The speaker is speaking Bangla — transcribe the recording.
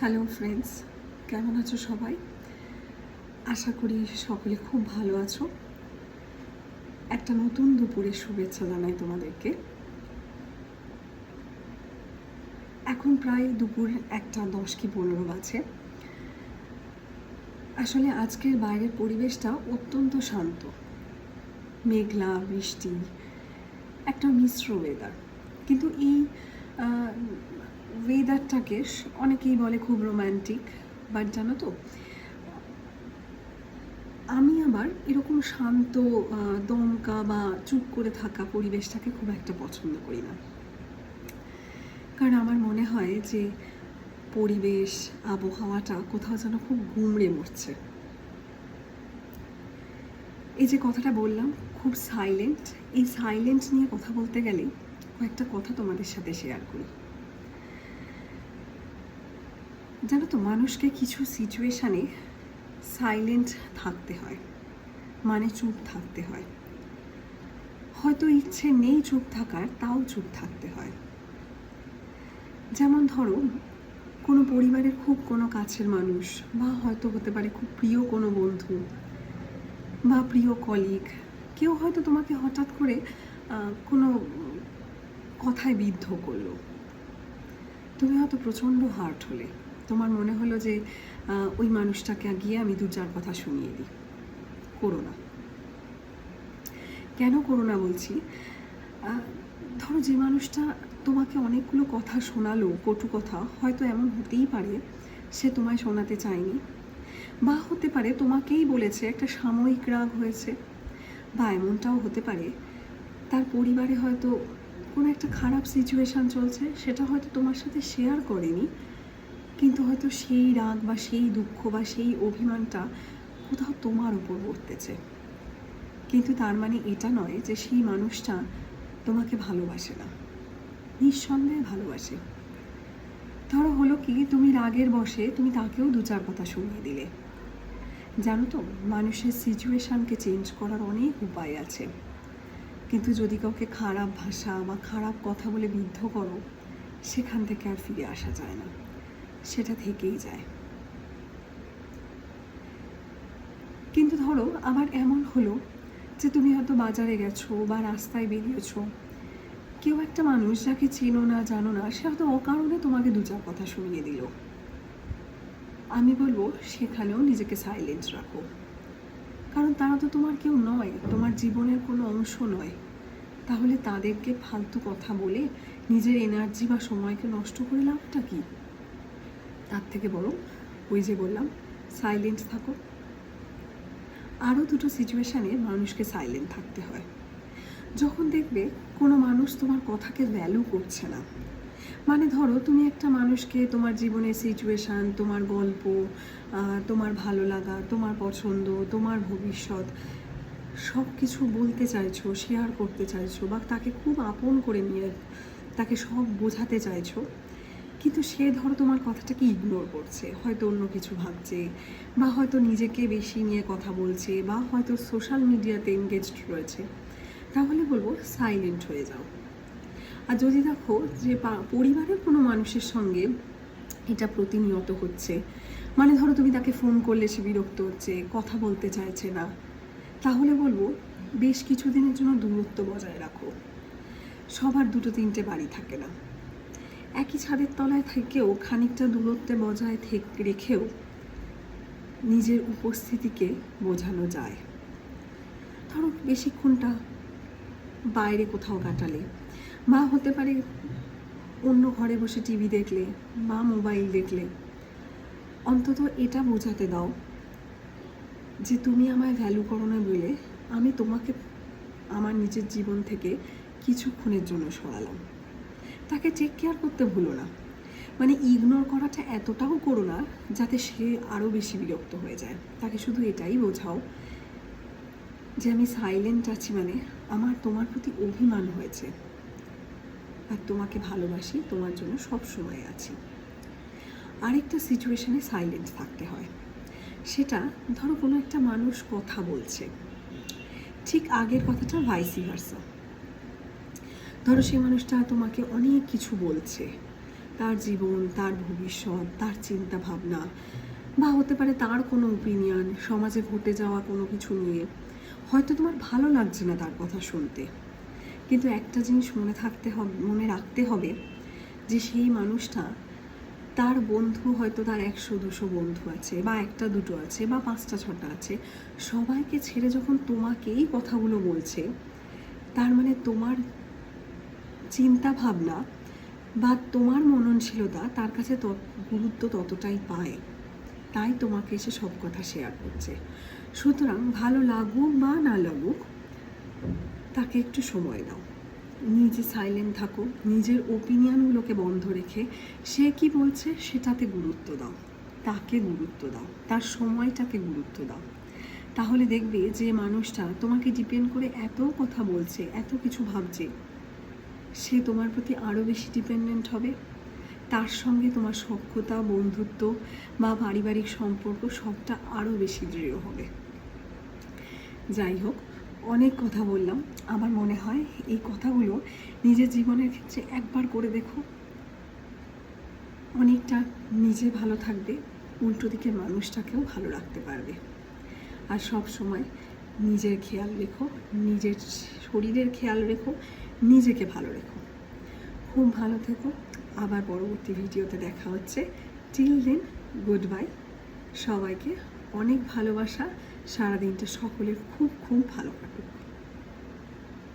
হ্যালো ফ্রেন্ডস কেমন আছো সবাই? আশা করি সকলে খুব ভালো আছো। একটা নতুন দুপুরের শুভেচ্ছা জানাই তোমাদেরকে। এখন প্রায় দুপুর একটা দশ কি পনেরো বাজে। আসলে আজকের বাইরের পরিবেশটা অত্যন্ত শান্ত। মেঘলা, বৃষ্টি, একটা মিশ্র ওয়েদার কিন্তু এই ওয়েদারটাকে অনেকেই বলে খুব রোম্যান্টিক বাট জানো তো, আমি আবার এরকম শান্ত দমকা বা চুপ করে থাকা পরিবেশটাকে খুব একটা পছন্দ করি না। কারণ আমার মনে হয় যে পরিবেশ, আবহাওয়াটা কোথাও যেন খুব গুমড়ে মরছে। এই যে কথাটা বললাম, খুব সাইলেন্ট এই সাইলেন্ট নিয়ে কথা বলতে গেলে কয়েকটা কথা তোমাদের সাথে শেয়ার করি। জানো তো, মানুষকে কিছু সিচুয়েশানে সাইলেন্ট থাকতে হয় মানে চুপ থাকতে হয়। হয়তো ইচ্ছে নেই চুপ থাকার, তাও চুপ থাকতে হয়। যেমন ধরো, কোনো পরিবারের খুব কোনো কাছের মানুষ, বা হয়তো হতে পারে খুব প্রিয় কোনো বন্ধু, বা প্রিয় কলিগ কেউ হয়তো তোমাকে হঠাৎ করে কোনো কথায় বিদ্ধ করল। তুমি হয়তো প্রচণ্ড হার্ট হলে। তোমার মনে হলো যে ওই মানুষটাকে গিয়ে আমি দু চার কথা শুনিয়ে দিই। করো না। কেন করো না বলছি? ধরো যে মানুষটা তোমাকে অনেকগুলো কথা শোনালো, কটু কথা, হয়তো এমন হতেই পারে সে তোমায় শোনাতে চায়নি। বা হতে পারে তোমাকেই বলেছে, একটা সাময়িক রাগ হয়েছে। বা এমনটাও হতে পারে, তার পরিবারে হয়তো কোনো একটা খারাপ সিচুয়েশান চলছে, সেটা হয়তো তোমার সাথে শেয়ার করেনি। কিন্তু হয়তো সেই রাগ বা সেই দুঃখ বা সেই অভিমানটা কোথাও তোমার উপর পড়তেছে কিন্তু তার মানে এটা নয় যে সেই মানুষটা তোমাকে ভালোবাসে না। নিঃসন্দেহে ভালোবাসে। ধরো হলো কি, তুমি রাগের বসে তুমি তাকেও দু চার কথা শুনিয়ে দিলে। জানো তো, মানুষের সিচুয়েশানকে চেঞ্জ করার অনেক উপায় আছে। কিন্তু যদি কাউকে খারাপ ভাষা বা খারাপ কথা বলে বিদ্ধ করো, সেখান থেকে আর ফিরে আসা যায় না। সেটা থেকেই যায়। কিন্তু ধরো আবার এমন হলো যে তুমি হয়তো বাজারে গেছো বা রাস্তায় বেরিয়েছো। কেউ একটা মানুষ যাকে চেনো না, জানো না, সে হয়তো অকারণে তোমাকে দু চার কথা শুনিয়ে দিল। আমি বলব, সেখানেও নিজেকে সাইলেন্ট রাখো। কারণ তারা তো তোমার কেউ নয়, তোমার জীবনের কোনো অংশ নয়। তাহলে তাদেরকে ফালতু কথা বলে নিজের এনার্জি বা সময়কে নষ্ট করে লাভটা কি? তার থেকে বরং ওই যে বললাম সাইলেন্ট থাকো। আরও দুটো সিচুয়েশানে মানুষকে সাইলেন্ট থাকতে হয়। যখন দেখবে কোনো মানুষ তোমার কথাকে ভ্যালু করছে না। মানে ধরো তুমি একটা মানুষকে তোমার জীবনের সিচুয়েশান তোমার গল্প তোমার ভালো লাগা, তোমার পছন্দ, তোমার ভবিষ্যৎ সব কিছু বলতে চাইছো শেয়ার করতে চাইছো বা তাকে খুব আপন করে নিয়ে, তাকে সব বোঝাতে চাইছো কিন্তু সে, ধরো, তোমার কথাটাকে ইগনোর করছে। হয়তো অন্য কিছু ভাবছে, বা হয়তো নিজেকে বেশি নিয়ে কথা বলছে, বা হয়তো সোশ্যাল মিডিয়াতে এনগেজড রয়েছে। তাহলে বলব সাইলেন্ট হয়ে যাও। আর যদি দেখো যে পরিবারের কোনো মানুষের সঙ্গে এটা প্রতিনিয়ত হচ্ছে মানে ধরো, তুমি তাকে ফোন করলে সে বিরক্ত হচ্ছে, কথা বলতে চাইছে না, তাহলে বলব, বেশ কিছুদিনের জন্য দূরত্ব বজায় রাখো। সবার দুটো তিনটে বাড়ি থাকে না। একই ছাদের তলায় থেকেও খানিকটা দূরত্বে বজায় রেখেও নিজের উপস্থিতিকে বোঝানো যায়। ধরো বেশিক্ষণটা বাইরে কোথাও কাটালে। বা হতে পারে অন্য ঘরে বসে টিভি দেখলে বা মোবাইল দেখলে। অন্তত এটা বোঝাতে দাও যে তুমি আমায় ভ্যালু করো না বলে আমি তোমাকে আমার নিজের জীবন থেকে কিছুক্ষণের জন্য সরালাম। তাকে টেক কেয়ার করতে ভুলো না। মানে ইগনোর করাটা এতটাও করো না, যাতে সে আরও বেশি বিরক্ত হয়ে যায়। তাকে শুধু এটাই বোঝাও যে আমি সাইলেন্ট আছি মানে আমার তোমার প্রতি অভিমান হয়েছে। আর তোমাকে ভালোবাসি, তোমার জন্য সব সময় আছি। আরেকটা সিচুয়েশানে সাইলেন্ট থাকতে হয়। সেটা ধরো কোনো একটা মানুষ কথা বলছে। ঠিক আগের কথাটা ভাইসি ভার্সা ধরো সেই মানুষটা তোমাকে অনেক কিছু বলছে। তার জীবন, তার ভবিষ্যৎ, তার চিন্তা ভাবনা বা হতে পারে তার কোনো ওপিনিয়ন সমাজে ঘটে যাওয়া কোনো কিছু নিয়ে। হয়তো তোমার ভালো লাগছে না তার কথা শুনতে। কিন্তু একটা জিনিস মনে থাকতে হবে, মনে রাখতে হবে যে সেই মানুষটা তার বন্ধু হয়তো তার একশো, দুশো বন্ধু আছে বা একটা, দুটো আছে বা পাঁচটা, ছটা আছে। সবাইকে ছেড়ে যখন তোমাকেই কথাগুলো বলছে, তার মানে তোমার চিন্তা ভাবনা বা তোমার মননশীলতা তার কাছে তত, গুরুত্ব ততটাই পায়। তাই তোমাকে এসে সব কথা শেয়ার করছে। সুতরাং ভালো লাগুক বা না লাগুক, তাকে একটু সময় দাও। নিজে সাইলেন্ট থাকো। নিজের ওপিনিয়নগুলোকে বন্ধ রেখে সে কি বলছে সেটাতে গুরুত্ব দাও। তাকে গুরুত্ব দাও। তার সময়টাকে গুরুত্ব দাও। তাহলে দেখবে যে মানুষটা তোমাকে ডিপেন্ড করে এত কথা বলছে, এত কিছু ভাবছে। সে তোমার প্রতি আরও বেশি ডিপেন্ডেন্ট হবে। তার সঙ্গে তোমার সখ্যতা, বন্ধুত্ব বা পারিবারিক সম্পর্ক সবটা আরও বেশি দৃঢ় হবে। যাই হোক, অনেক কথা বললাম। আমার মনে হয় এই কথাগুলো নিজের জীবনের ক্ষেত্রে একবার করে দেখো। অনেকটা নিজে ভালো থাকবে, উল্টো দিকের মানুষটাকেও ভালো রাখতে পারবে। আর সব সময় নিজের খেয়াল রেখো, নিজের শরীরের খেয়াল রেখো নিজেকে ভালো রেখো। খুব ভালো থেকো। আবার পরবর্তী ভিডিওতে দেখা হচ্ছে। টিল দেন গুড বাই সবাইকে অনেক ভালোবাসা। সারাদিনটা সকলের খুব খুব ভালো কাটুক।